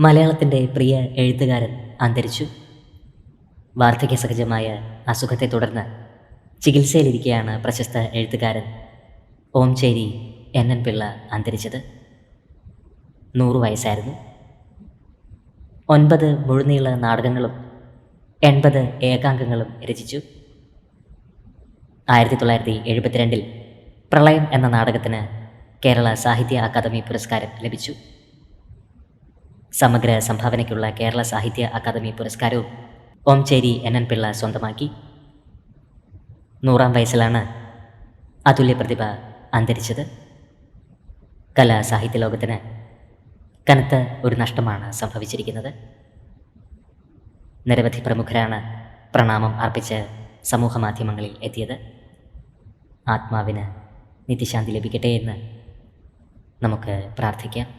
മലയാളത്തിന്റെ പ്രിയ എഴുത്തുകാരൻ അന്തരിച്ചു. വാർദ്ധക്യസഹജമായ അസുഖത്തെ തുടർന്ന് ചികിത്സയിലിരിക്കെയാണ് പ്രശസ്ത എഴുത്തുകാരൻ ഓംചേരി എൻ എൻ പിള്ള അന്തരിച്ചത്. നൂറു വയസ്സായിരുന്നു. ഒൻപത് മുഴുനീള നാടകങ്ങളും എൺപത് ഏകാംഗങ്ങളും രചിച്ചു. ആയിരത്തി തൊള്ളായിരത്തി എഴുപത്തിരണ്ടിൽ പ്രളയം എന്ന നാടകത്തിന് കേരള സാഹിത്യ അക്കാദമി പുരസ്കാരം ലഭിച്ചു. സമഗ്ര സംഭാവനയ്ക്കുള്ള കേരള സാഹിത്യ അക്കാദമി പുരസ്കാരവും ഓംചേരി എൻ എൻ പിള്ള സ്വന്തമാക്കി. നൂറാം വയസ്സിലാണ് അതുല്യ പ്രതിഭ അന്തരിച്ചത്. കലാ സാഹിത്യ ലോകത്തിന് കനത്ത ഒരു നഷ്ടമാണ് സംഭവിച്ചിരിക്കുന്നത്. നിരവധി പ്രമുഖരാണ് പ്രണാമം അർപ്പിച്ച് സമൂഹ മാധ്യമങ്ങളിൽ എത്തിയത്. ആത്മാവിന് നിത്യശാന്തി ലഭിക്കട്ടെ എന്ന് നമുക്ക് പ്രാർത്ഥിക്കാം.